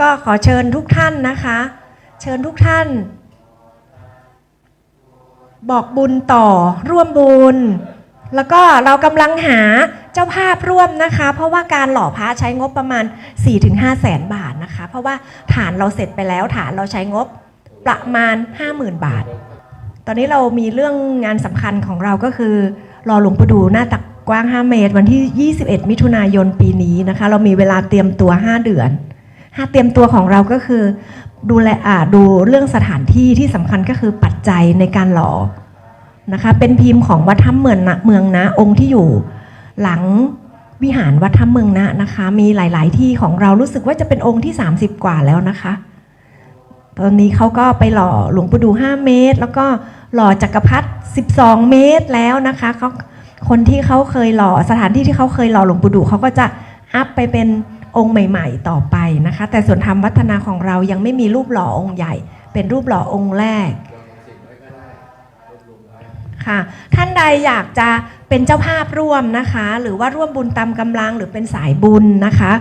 ก็ขอเชิญทุกท่านนะคะ เชิญทุกท่าน บอกบุญต่อร่วมบุญ แล้วก็เรากำลังหาเจ้าภาพร่วมนะคะ เพราะว่าการหล่อพระใช้งบประมาณ 4-5แสนบาทนะคะ เพราะว่าฐานเราเสร็จไปแล้วฐานเราใช้งบประมาณ 50,000 บาท ตอนนี้เรามีเรื่องงานสำคัญของเราก็คือรอหลวงปู่ดูหน้าตักกว้าง 5 เมตร วันที่ 21 มิถุนายนปีนี้นะคะ เรามีเวลาเตรียมตัว 5 เดือน ห้าเตรียมตัวของเราก็คือ ดูแลอ่าดูเรื่องสถานที่ที่สำคัญก็คือปัจจัยในการหล่อนะคะเป็นพิมพ์ของวัดถ้ำเมืองนะเมืองนะองค์ที่อยู่หลังวิหารวัดถ้ำเมืองนะนะคะ มีหลาย ๆ ที่ของเรารู้สึกว่าจะเป็นองค์ที่ 30 กว่าแล้วนะคะ ตอนนี้เขาก็ไปหล่อหลวงปู่ดู 5 เมตร แล้วก็หล่อจักรพรรดิ12 เมตรแล้วนะคะเขาคนที่เขาเคยหล่อสถานที่ที่เขาเคยหล่อหลวงปู่ดูเขาก็จะอัพไปเป็น องค์ใหม่ ๆ ต่อไปนะคะ แต่ส่วนธรรมวัฒนาของเรายังไม่มีรูปหล่อองค์ใหญ่ เป็นรูปหล่อองค์แรกค่ะท่านใดอยากจะเป็นเจ้าภาพร่วมนะคะ หรือว่าร่วมบุญตามกำลังหรือเป็นสายบุญนะคะ